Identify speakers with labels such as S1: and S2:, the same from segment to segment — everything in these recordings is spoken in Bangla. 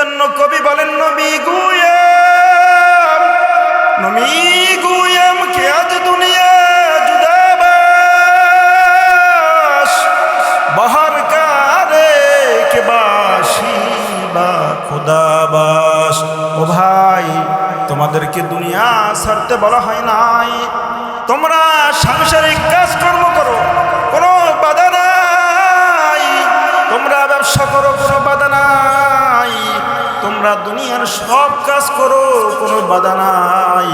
S1: এজন্য কবি বলেন, নবী গুয়াম নবী গুয়াম, কে আজ দুনিয়া জুদাবাস বাহার কারে কে বাসি বা খুদাবাস ও ভাই, তোমাদেরকে দুনিয়া ছাড়তে বলা হয় নাই। তোমরা সাংসারিক কাজকর্ম তোমরা সব কাজ করো, কোনো বাধা নাই।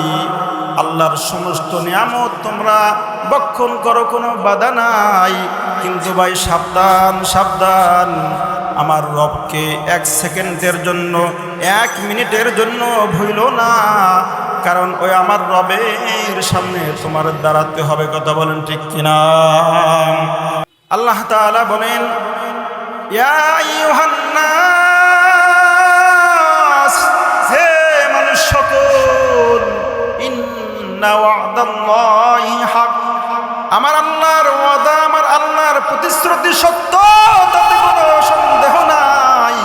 S1: আল্লাহর সমস্ত নিয়ামত তোমরা বক্ষণ করো, কোনো বাধা নাই। কিন্তু ভাই, সাবধান সাবধান। আমার রবকে এক সেকেন্ডের জন্য, এক মিনিটের জন্য ভুইল না। কারণ ওই আমার রবের সামনে তোমার দাঁড়াতে হবে, কথা বলেন ঠিক কিনা? আল্লাহ তাআলা বলেন আমার আল্লাহর ওয়াদা, আমার আল্লাহর প্রতিশ্রুতি সত্য, তাতে কোনো সন্দেহ নাই।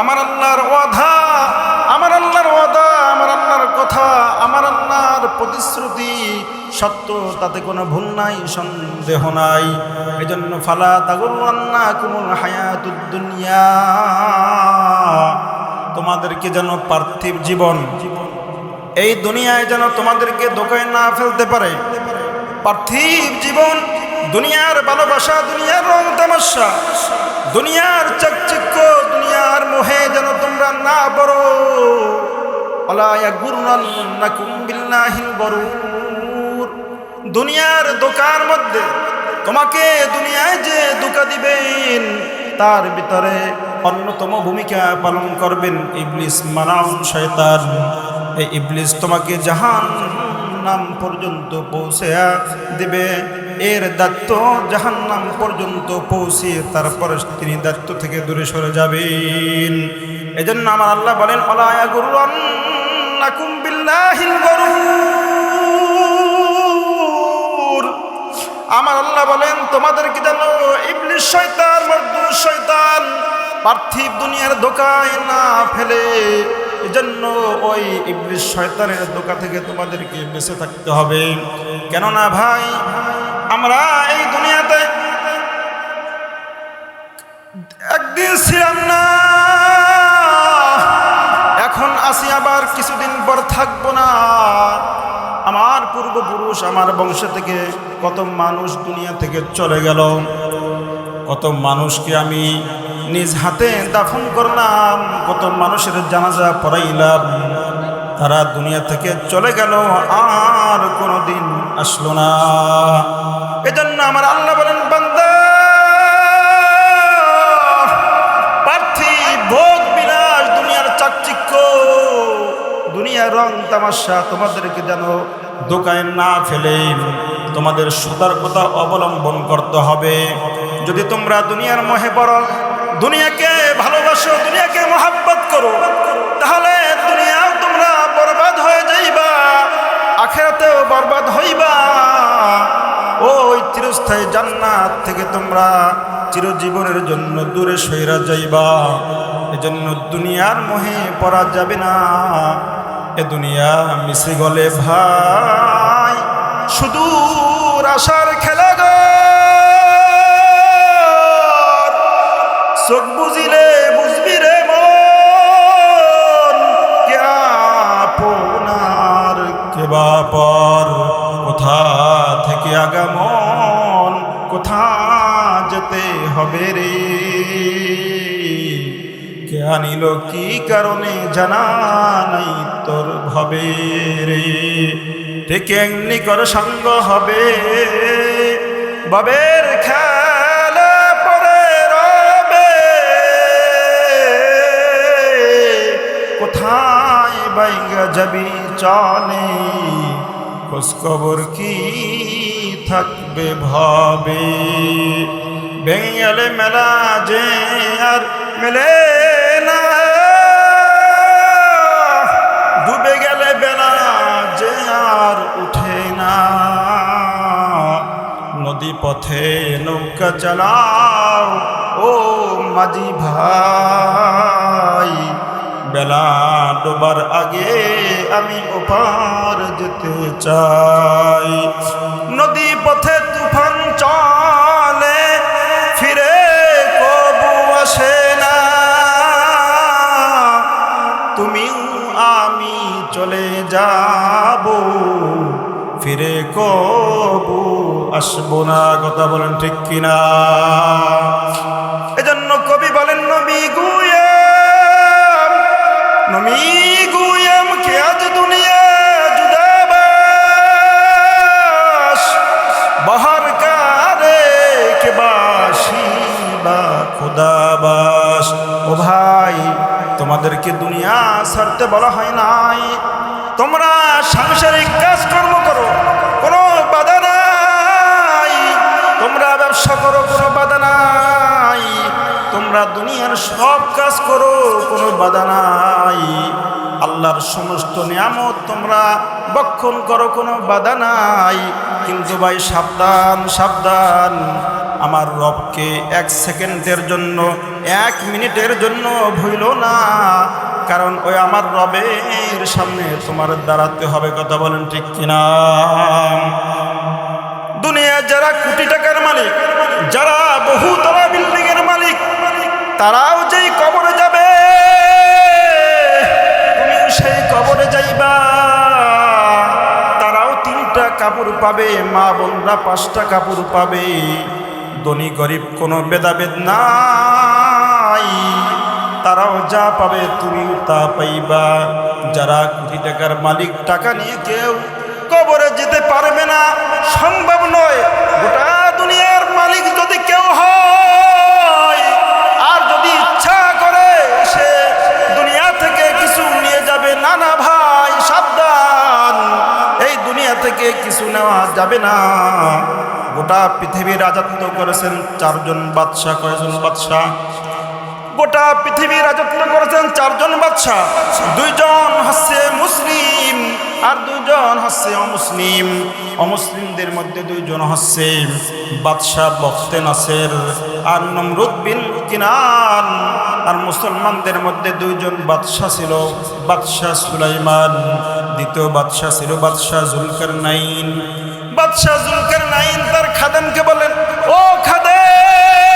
S1: আমার আল্লাহর ওয়াদা, আমার আল্লাহর ওয়াদা, আমার আল্লাহর কথা, আমার আল্লাহর প্রতিশ্রুতি সত্য, তাতে কোনো ভুল নাই, সন্দেহ নাই। এই জন্য ফালা তাগুরান্না কুমুল হায়াতুদ দুনিয়া। তোমাদেরকে যেন পার্থিব জীবন জীবন এই দুনিয়ায় যেন তোমাদেরকে দোকায় না ফেলতে পারে। পার্থিব জীবন, দুনিয়ার ভালোবাসা, দুনিয়ার রং তামাশা, দুনিয়ার চাকচিক্য, দুনিয়ার মোহে যেন তোমরা না বড় দুনিয়ার দোকার মধ্যে তোমাকে দুনিয়ায় যে দোকা দিবেন, তার ভিতরে অন্যতম ভূমিকা পালন করবেন ইবলিস মানাউন শয়তান। এই ইবলিস তোমাকে জাহান নাম পর্যন্ত পৌঁছে দিবে। এর দায়িত্ব জাহান নাম পর্যন্ত পৌঁছে তারপরে তিনি দায়িত্ব থেকে দূরে সরে যাবেন। এজন্য আমার আল্লাহ বলেন অলায়া গরুর। আমার আল্লাহ বলেন, তোমাদেরকে যেন ইবলিশ শয়তান মর্দুর শয়তান পার্থিব দুনিয়ার দোকায় না ফেলে। এজন্য ওই ইবলিস শয়তানের দোকা থেকে তোমাদেরকে বেঁচে থাকতে হবে। কেননা ভাই, আমরা এই দুনিয়াতে একদিন ছিলাম না, এখন আসি আবার কিছুদিন পর থাকব না। আমার পূর্বপুরুষ, আমার বংশ থেকে কত মানুষ দুনিয়া থেকে চলে গেল, কত মানুষকে আমি নিজ হাতে দাফন করলাম, কত মানুষের জানাজা পড়াইলাম, তারা দুনিয়া থেকে চলে গেল, আর কোনোদিন আসলো না। এজন্য আমার আল্লাহ বলেন ভোগ বিলাস, দুনিয়ার দুনিয়ার রং তোমাদেরকে যেন দোকায় না তোমাদের সতর্কতা অবলম্বন করতে হবে। যদি তোমরা দুনিয়ার মহে পড়ো দুনিয়াকে ভালোবাসো, দুনিয়াকে মহাব্বত করো, তাহলে দুনিয়াও তোমরা বরবাদ হয়ে যাইবা, আখেরাতেও বরবাদ হইবা। ওই চিরস্থায়ী জান্নাত থেকে তোমরা চিরজীবনের জন্য দূরে সইরা যাইবা। এজন্য দুনিয়ার মোহে পড়া যাবে না। এ দুনিয়া মিশে গলে ভাই শুধু আশার খেলা গো। হবে রে? কে আনিল কি কারণে জানা নাই তোর ভবে রে? থেকে এমনি কর সঙ্গ হবে। বাবের খেলা পরে রবে। কোথায় বাইগা যাবি চলে? খোঁজখবর কি থাকবে ভাবে? বেঙ্গলে মেলা যে আর মেলে না। ডুবে গেলে বেলা যে আর উঠে না। নদী পথে নৌকা চালাও, ও মাঝি ভাই। বেলা ডোবার আগে আমি ওপার যেতে চাই। নদী পথে তুফান চলে ফিরে কবু আসব না, কথা বলেন ঠিক কিনা? এজন্য কবি বলেন, নবী গুয়াম নবী গুয়াম, কে আজ দুনিয়া জুদাবাস বাহার কারে কে বাসি বা খুদাবাস ও ভাই, তোমাদেরকে দুনিয়া ছাড়তে বলা হয় নাই। তোমরা সাংসারিক কাজকর্ম করো। ব্যবসা করো, কোনো বাধা নাই। তোমরা দুনিয়ার সব কাজ করো, কোনো বাধা নাই। আল্লাহর সমস্ত নিয়ামত তোমরা বক্ষণ করো, কোনো বাধা নাই। কিন্তু ভাই, সাবধান সাবধান। আমার রবকে এক সেকেন্ডের জন্য, এক মিনিটের জন্য ভুইল না। কারণ ওই আমার রবের সামনে তোমার দাঁড়াতে হবে, কথা বলেন ঠিক কিনা? দুনিয়া যারা কোটি টাকার মালিক, যারা বহুতলা বিল্ডিং এর মালিক, তারাও যেই কবরে যাবে। তুমিও সেই কবরে যাইবা। তারাও তিনটা কাপড় পাবে, মা বোনরা পাঁচটা কাপড় পাবে। ধনী গরিব কোনো ভেদাভেদ নাই। তারাও যা পাবে তুমিও তা পাইবা। যারা কোটি টাকার মালিক, টাকা নিয়ে কেউ কবরে যেতে পারবে না। সম্ভব নয়। গোটা দুনিয়ার মালিক যদি কেউ হয়, আর যদি ইচ্ছা করে সে দুনিয়া থেকে কিছু নিয়ে যাবে না না ভাই, সাবধান। এই দুনিয়া থেকে কিছু নেওয়া যাবে না। গোটা পৃথিবীর রাজত্ব করেছেন চারজন বাদশাহ। কয়েকজন বাদশাহ? গোটা পৃথিবী রাজত্ব করেছেন চারজন বাদশাহ। দুইজন হচ্ছে মুসলিম। আর দুইজন হচ্ছে অমুসলিম। অমুসলিমদের মধ্যে দুইজন হচ্ছে বাদশাহ বখতে নাসের আর নমরুদ বিন কিনান। আর মুসলমানদের মধ্যে দুইজন বাদশাহ ছিল, বাদশাহ সুলাইমান। দ্বিতীয় বাদশাহ ছিল বাদশাহ জুলকার নাইন বাদশাহ জুলকার নাইন তার খাদেমকে বলেন, ও খাদেম!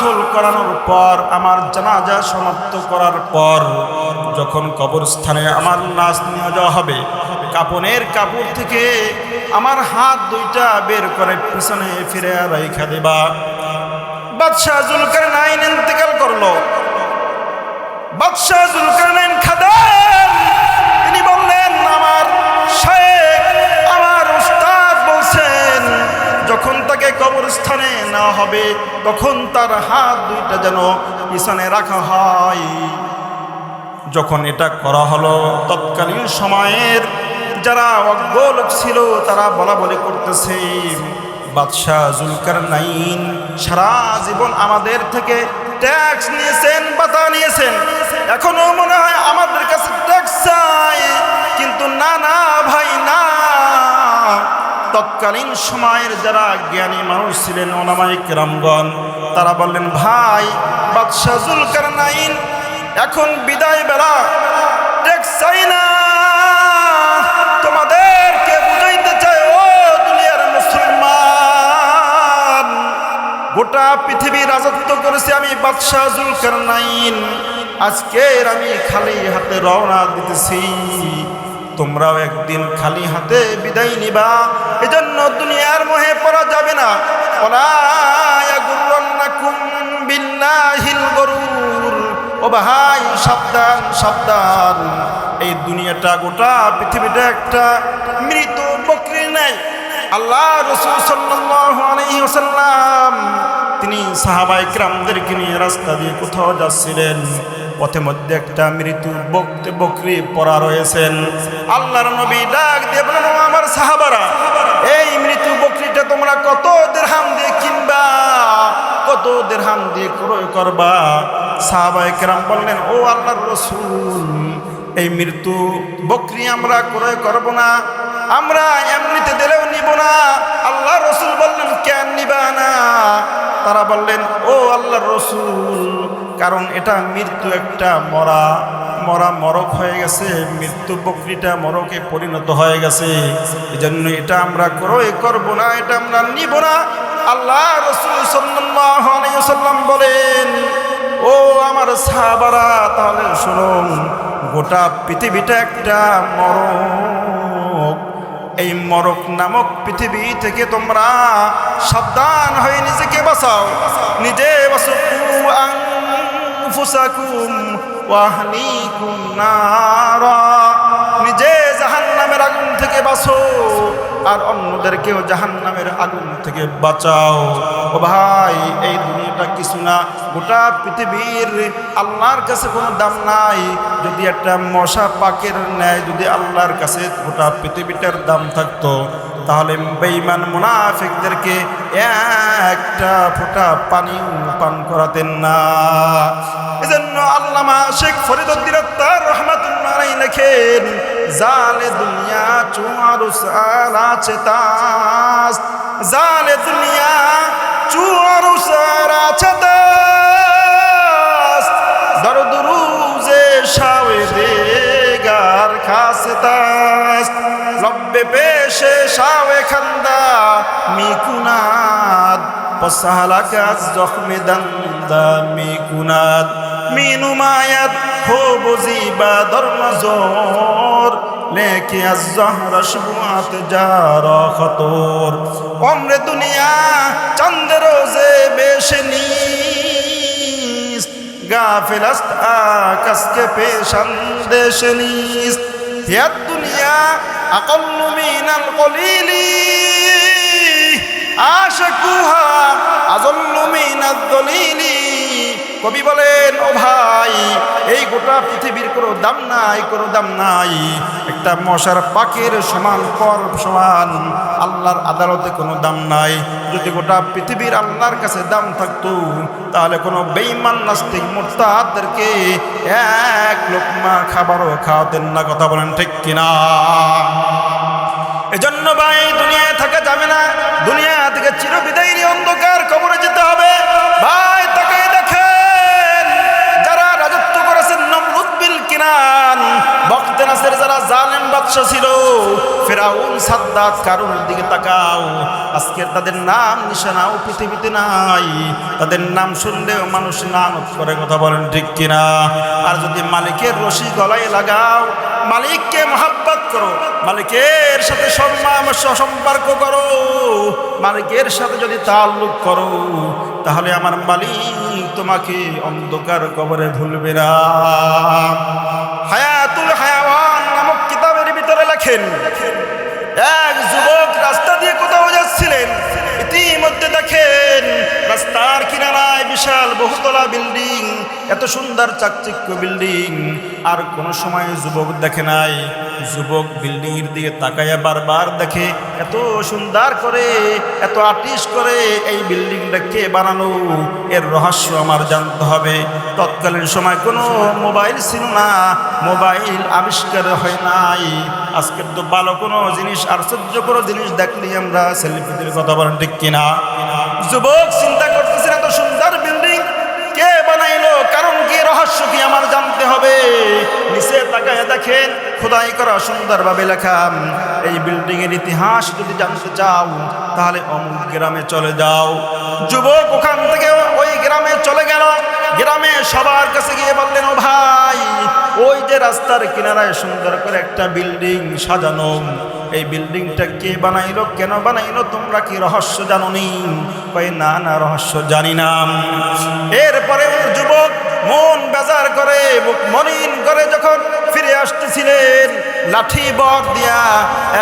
S1: গোসল করানোর পর, আমার জানাজা সমাপ্ত করার পর, যখন কবরস্থানে আমার লাশ নিয়ে যাওয়া হবে, কাপনের কাপড় থেকে আমার হাত দুইটা বের করে পিছনে ফিরে রাইখা দেবা। বাদশাহ জুলকার নাইন ইন্তেকাল করল। বাদশাহ জুলকার নাইন খাদেম, তিনি বললেন, আমার শেখ নেওয়া হবে, তখন তার হাত দুইটা যেন পিছনে রাখা হয়। যখন এটা করা হলো, তৎকালীন সময়ের যারা অজ্ঞ লোক ছিল, তারা বলা বলি করতেছে, বাদশাহ জুলকার নাইন সারা জীবন আমাদের থেকে ট্যাক্স নিয়েছেন বাতা নিয়েছেন। এখনও মনে হয় আমাদের কাছে ট্যাক্স চাই। কিন্তু না না, ভাই, না। তৎকালীন সময়ের যারা জ্ঞানী মানুষ ছিলেন ওনামাইক রামগণ তারা বললেন, ভাই, বাদশাহ জুলকার নাইন এখন বিদায় বেলা। চাই না। তোমাদেরকে বুঝাইতে চাই, ও দুনিয়ার মুসলমান। গোটা পৃথিবী রাজত্ব করেছি আমি বাদশাহ জুলকার আজকের আমি খালি হাতে রওনা দিতেছি। তোমরাও একদিন খালি হাতে বিদায় নিবা। এজন্য দুনিয়ার মোহে পড়া যাবে না। ও এই দুনিয়াটা গোটা একটা মৃত আল্লাহ ওয়াসাল্লাম তিনি সাহাবাই ক্রামদেরকে নিয়ে রাস্তা দিয়ে কোথাও যাচ্ছিলেন। পথে মধ্যে একটা মৃত্যু বকতে বকরি পড়া রয়েছেন। আল্লাহর নবী ডাক দিয়ে বলেন, "ও আমার সাহাবারা, এই মৃত্যু বকরিটা তোমরা কত দেড়হাম দিয়ে কিনবা, কত দেড়হাম দিয়ে ক্রয় করবা? সাহাবাই কেরাম বললেন, ও আল্লাহর রসুল, এই মৃত্যু বকরি আমরা ক্রয় করব না, আমরা এমনিতে দিলেও নিব না। আল্লাহ রসুল বললেন, কেন নিবা না? তারা বললেন, ও আল্লাহ রসুল কারণ এটা মৃত্যু একটা মরা মরা মরক হয়ে গেছে, মৃত্যু বকরিটা মরকে পরিণত হয়ে গেছে। এই জন্য এটা আমরা ক্রয় করব না, এটা আমরা নিব না। আল্লাহ রসুল সাল্লাম বলেন, ও আমার সাহাবারা, তাহলে শুনুন, গোটা পৃথিবীটা একটা মরক। এই মরক নামক পৃথিবী থেকে তোমরা সাবধান হয়ে নিজেকে বাঁচাও। নিজে বাঁচো। ফুসাকুম ওয়াহলিকুম নারা নিজে জাহান্নামের আগুন থেকে বাঁচো আর অন্যদেরকেও জাহান্নামের আগুন থেকে বাঁচাও। ও ভাই, এই দুনিয়াটা কিছু না, গোটা পৃথিবীর আল্লাহর কাছে কোনো দাম নাই। যদি একটা মশা পাকের ন্যায় যদি আল্লাহর কাছে গোটা পৃথিবীটার দাম থাকতো তাহলে বেঈমান মুনাফিকদেরকে একটা ফোঁটা পানি পান করাতেন না। এজন্য আল্লামা শেখ ফরিদুদ্দিন আত্মার রহমাতুল্লাহ লেখেন, জালে দুনিয়া চুয়ারু সালাচে তাস, জালে দুনিয়া চুয়ারু সালাচে তাস, দরদ রুজে শাওয়ে দেগার খাসে তাস রব্বে পেশে শাওয়ে খান্দা মিকুনাদ পসাহালাকে আজ জখমে দান্দা মিকুনাদ মিনুমায়াত হো বজিবা ধর্মজোর লেকে আজ জহরা শুয়াত যার খতর অমরে দুনিয়া চন্দ্র রোজে বেশে নিস গাফিল আস্ত আকাশকে পেশান দেশ নিস হিয়াত দুনিয়া আকাল্লু من কলিলি। আশকুহা আজল্লু দলিলি। কবি বলেন, ও ভাই, এই গোটা পৃথিবীর কোনো দাম নাই, কোনো দাম নাই। একটা মশার পাখির সমান পর সমান, আল্লাহর আদালতে কোনো দাম নাই। যদি গোটা পৃথিবীর আল্লাহর কাছে দাম থাকতো, তাহলে কোনো বেইমান নাস্তিক মোরতাদেরকে এক লোকমা খাবারও খাওয়াতেন না, কথা বলেন ঠিক কিনা? এজন্য ভাই দুনিয়ায় থাকা যাবে না, দুনিয়া থেকে চিরবিদায়ী অন্ধকার কবরে যেতে হবে। ভাই তাকে দেখেন, যারা রাজত্ব করেছেন নমরুদ বিল কিনান, বক্তে নাসের যারা জালেম বাদশা ছিল ফেরাউন সাদ্দাত কারুর দিকে তাকাও। আজকের তাদের নাম নিশানাও পৃথিবীতে নাই। তাদের নাম শুনলেও মানুষ নাম করে কথা বলেন ঠিক কিনা? আর যদি মালিকের রশি গলায় লাগাও, মালিককে মহাব্বত করো, মালিকের সাথে সম্মান সম্পর্ক করো, মালিকের সাথে যদি তাল্লুক করো, তাহলে আমার মালিক তোমাকে অন্ধকার কবরে ভুলবে না। হায়াতুল এক যুবক রাস্তা দিয়ে কোথাও যাচ্ছিলেন। ইতিমধ্যে দেখেন রাস্তার কিনারায় বিশাল বহুতলা বিল্ডিং। এত সুন্দর চাকচিক্য বিল্ডিং। আর কোনো সময় যুবক দেখে নাই। যুবক বিল্ডিং এর দিকে তাকাইয়া বারবার দেখে, এত সুন্দর করে, এত আর্টিস্ট করে এই বিল্ডিংটা কে বানানো এর রহস্য আমার জানতে হবে। তৎকালীন সময় কোনো মোবাইল ছিল না, মোবাইল আবিষ্কার হয় নাই। আজকের তো ভালো কোনো জিনিস, আশ্চর্য কোনো জিনিস দেখলে আমরা। সেলিব্রিটির কথা বলেন ঠিক কিনা? যুবক চিন্তা করতেছেন রহস্য কি আমার জানতে হবে? নিচে তাকায় দেখেন, খোদাই করা সুন্দরভাবে লেখা, এই বিল্ডিং এর ইতিহাস যদি জানতে চাও, তাহলে অমুক গ্রামে চলে যাও। যুবক ওখান থেকে ওই গ্রামে চলে গেল। গ্রামে সবার কাছে গিয়ে বললেন, ও ভাই, ওই যে রাস্তার কিনারায় সুন্দর করে একটা বিল্ডিং সাজানো। এই বিল্ডিংটা কে বানাইলো, কেন বানাইলো, তোমরা কি রহস্য জানো নি? না না, রহস্য জানি না। এরপরে মন বেজার করে, মুখ মলিন করে যখন ফিরে আসতেছিলেন, লাঠি বর দিয়া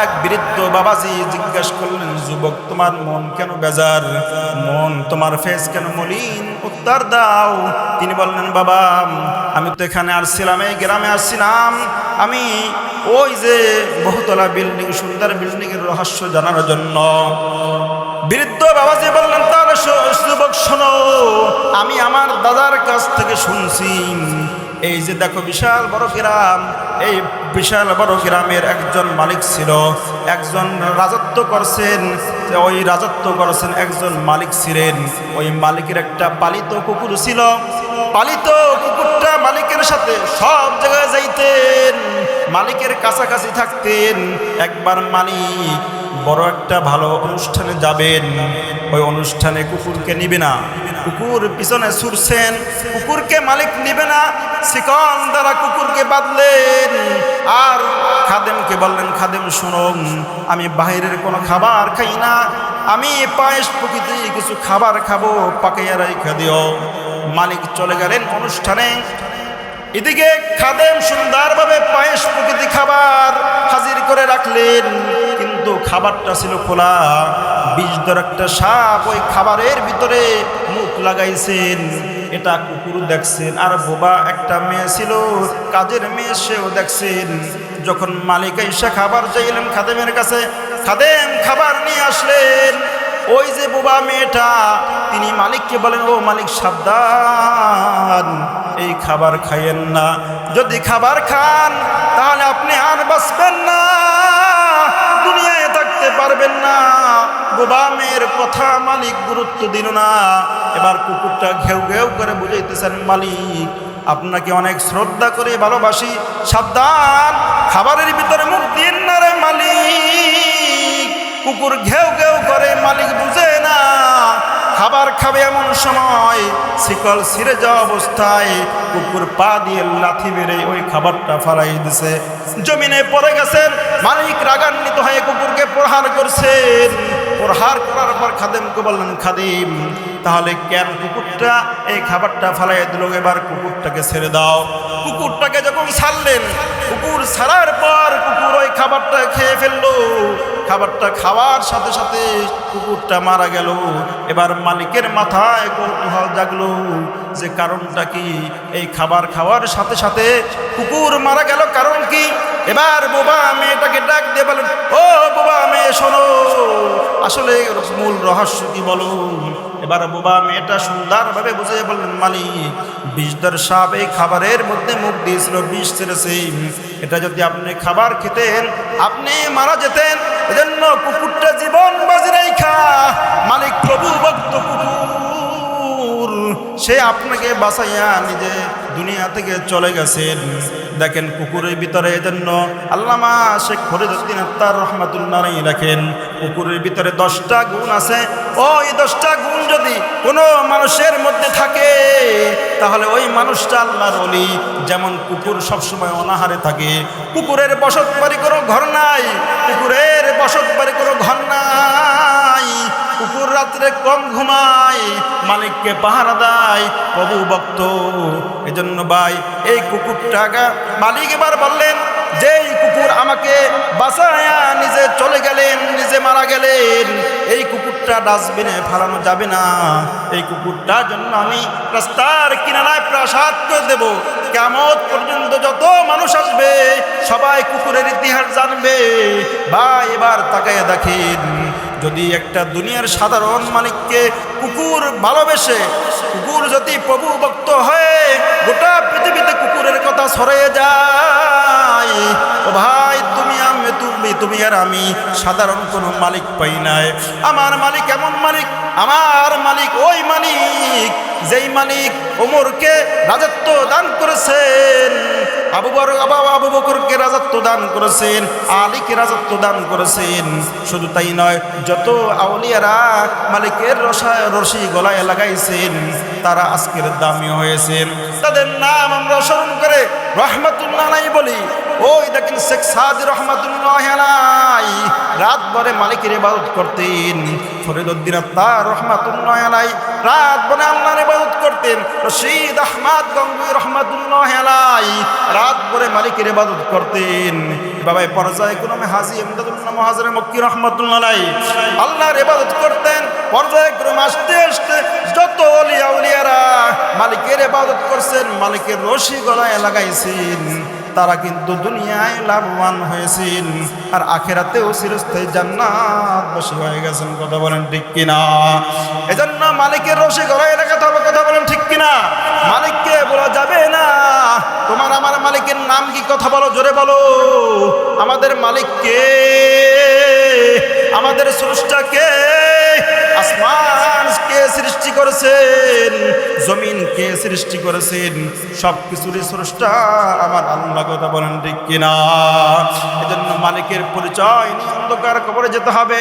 S1: এক বৃদ্ধ বাবাজি জিজ্ঞাসা করলেন, যুবক, তোমার মন কেন বেজার? মন তোমার ফেস কেন মলিন? উত্তর দাও। তিনি বললেন, বাবা, আমি তো এখানে আসছিলাম, এই গ্রামে আসছিলাম। আমি ওই যে বহুতলা বিল্ডিং, সুন্দর বিল্ডিং এর রহস্য জানার জন্য। বৃদ্ধ বাবাজি বললেন তার যুবক শোনো, আমি আমার দাদার কাছ থেকে শুনছি। এই যে দেখো বিশাল বড় গ্রাম, এই বিশাল বড় গ্রামের একজন মালিক ছিল, একজন রাজত্ব করছেন, ওই রাজত্ব করছেন একজন মালিক ছিলেন। ওই মালিকের একটা পালিত কুকুর ছিল। পালিত কুকুরটা মালিকের সাথে সব জায়গায় যাইতেন, মালিকের কাছাকাছি থাকতেন। একবার মালিক বড় একটা ভালো অনুষ্ঠানে যাবেন। ওই অনুষ্ঠানে কুকুরকে নিবে না। কুকুর পিছনে ছুটছেন, কুকুরকে মালিক নিবে না। শিকন দ্বারা কুকুরকে বাঁধলেন। আর খাদেমকে বললেন, খাদেম শুনুন আমি বাইরের কোনো খাবার খাই না। আমি পায়েস প্রকৃতি কিছু খাবার খাব পাকাইয়া রেখে দিও। মালিক চলে গেলেন অনুষ্ঠানে। এদিকে খাদেম সুন্দরভাবে পায়েস প্রকৃতি খাবার হাজির করে রাখলেন। কিন্তু খাবারটা ছিল খোলা। বিষ ধর একটা সাপ ওই খাবারের ভিতরে মুখ লাগাইছেন। এটা কুকুর দেখছেন আর বোবা একটা মেয়ে ছিল, কাজের মেয়ে সেও দেখছেন। যখন মালিক এসে খাবার চাইলেন খাদেমের কাছে, খাদেম খাবার নিয়ে আসলেন। ওই যে বোবা মেয়েটা, তিনি মালিককে বলেন, ও মালিক, সাবধান, এই খাবার খাইয়েন না। যদি খাবার খান, তাহলে আপনি আর বাঁচবেন না। থাকতে পারবেন না। বোবা মেয়ের কথা মালিক গুরুত্ব দিল না। এবার কুকুরটা ঘেউ ঘেউ করে বুঝাইতেছেন, মালিক, আপনাকে অনেক শ্রদ্ধা করে ভালোবাসি, সাবধান, খাবারের ভিতরে মুখ দিন না রে মালিক। কুকুর ঘেউ খাবার খাবে এমন সময় শিকল ছিঁড়ে যাওয়া অবস্থায় কুকুর পা দিয়ে লাথি মেরে ওই খাবারটা ফালাই দিছে। জমিনে পড়ে গেছেন, মালিক রাগান্বিত হয়ে কুকুরকে প্রহার করছেন প্রহার করার পর খাদেমকে বললেন, খাদিম, তাহলে কেন কুকুরটা এই খাবারটা ফালাই দিল? এবার কুকুরটাকে ছেড়ে দাও। কুকুরটাকে যখন ছাড়লেন, কুকুর ছাড়ার পর কুকুর ওই খাবারটা খেয়ে ফেলল। খাবারটা খাওয়ার সাথে সাথে কুকুরটা মারা গেল। এবার মালিকের মাথায় কৌতূহল জাগলো যে কারণটা কি? এই খাবার খাওয়ার সাথে সাথে কুকুর মারা গেল কারণ কি? এবার বোবা মেয়েটাকে ডাক দিয়ে বলেন ও বোবা মেয়ে, শোনো, আসলে মূল রহস্য কি বলো? এবার বোবা মেয়েটা সুন্দরভাবে বুঝে বললেন, মালিক বিষদার সাপ এই খাবারের মধ্যে মুখ দিয়েছিল, বিষ ছেড়েছে এটা যদি আপনি খাবার খেতেন, আপনি মারা যেতেন। এজন্য কুকুরটা জীবন বাজি রেখা মালিক প্রভু ভক্ত কুকুর। সে আপনাকে বাঁচাইয়া নিজে দুনিয়া থেকে চলে গেছেন। দেখেন কুকুরের ভিতরে এজন্য আল্লামা শেখ ফরিদুদ্দিন আত্মার রহমাতুল্লাহ লেখেন কুকুরের ভিতরে দশটা গুণ আছে। ওই দশটা গুণ যদি কোনো মানুষের মধ্যে থাকে, তাহলে ওই মানুষটা আল্লাহর অলি যেমন কুকুর সবসময় অনাহারে থাকে। কুকুরের বসত বাড়ি কোনো ঘর নাই। কুকুরের বসত বাড়ি কোনো ঘর নাই। কুকুর রাত্রে কম ঘুমায়, মালিককে পাহারা দেয়, প্রভু ভক্ত। এজন্য ভাই, এই কুকুরটাকে মালিক এবার বললেন যে এই কুকুর আমাকে বাঁচায়া নিজে চলে গেলেন, নিজে মারা গেলেন, এই কুকুরটা ডাস্টবিনে ফেলানো যাবে না। এই কুকুরটার জন্য আমি রাস্তার কিনারায় প্রাসাদ করে দেব। কেমন পর্যন্ত যত মানুষ আসবে, সবাই কুকুরের ইতিহাস জানবে। বা এবার তাকায় দেখেন, যদি একটা দুনিয়ার সাধারণ মালিককে কুকুর ভালোবেসে, কুকুর যদি প্রভু ভক্ত হয়ে গোটা পৃথিবীতে কুকুরের কথা সরে যায় ও ভাই, তুমি আমি, তুমি তুমি আর আমি সাধারণ কোনো মালিক পাই নাই। আমার মালিক এমন মালিক, আমার মালিক ওই মালিক, যেই মালিক ওমরকে রাজত্ব দান করেছেন, আবু বর বাবা আবু বকরকে রাজত্ব দান করেছেন, আলীকে রাজত্ব দান করেছেন। শুধু তাই নয়, যত আউলিয়ারা মালিকের রসায়, রশি গলায় লাগাইছেন, তারা আজকের দামি হয়েছেন। তাদের নাম আমরা স্মরণ করে রহমতুল্লাহ নাই বলি। ওই দেখেন শেখ সাদি রহমতুল্লাহ রাত ভরে মালিকের ইবাদত করতেন ফরিদুদ্দিন আত্মার রহমাতুল্লাহ আলাই রাত ভরে আল্লাহর ইবাদত করতেন, রশিদ আহমদ গঙ্গুই রহমাতুল্লাহ আলাই রাত ভরে মালিকের ইবাদত করতেন। বাবা পর্যায়ে ক্রমে হাজি এমদাদুল্লাহ মহাজরে মক্কি রহমাতুল্লাহ আলাই আল্লাহর ইবাদত করতেন, পর্যায়ে ক্রমে আসতে আসতে যত অলিয়া উলিয়ারা মালিকের ইবাদত করছেন, মালিকের রশি গলায় লাগাইছেন। তারা কিন্তু দুনিয়ায় লাভবান হয়েছেন আর আখেরাতেও চিরস্থায়ী জান্নাত বসে হয়ে গেছেন, কথা বলেন ঠিক কিনা? এজন্য মালিকের রসে গড়াই এলাকা হবে, কথা বলেন ঠিক কিনা? মালিককে বলা যাবে না। তোমার আমার মালিকের নাম কি কথা বলো, জোরে বলো। আমাদের মালিককে, আমাদের স্রষ্টা কে কে সৃষ্টি করেছেন? জমিন কে সৃষ্টি করেছেন? সব কিছুরই স্রষ্টা আমার কথা বলেন এজন্য মালিকের পরিচয় নিয়ে অন্ধকার কবরে যেতে হবে।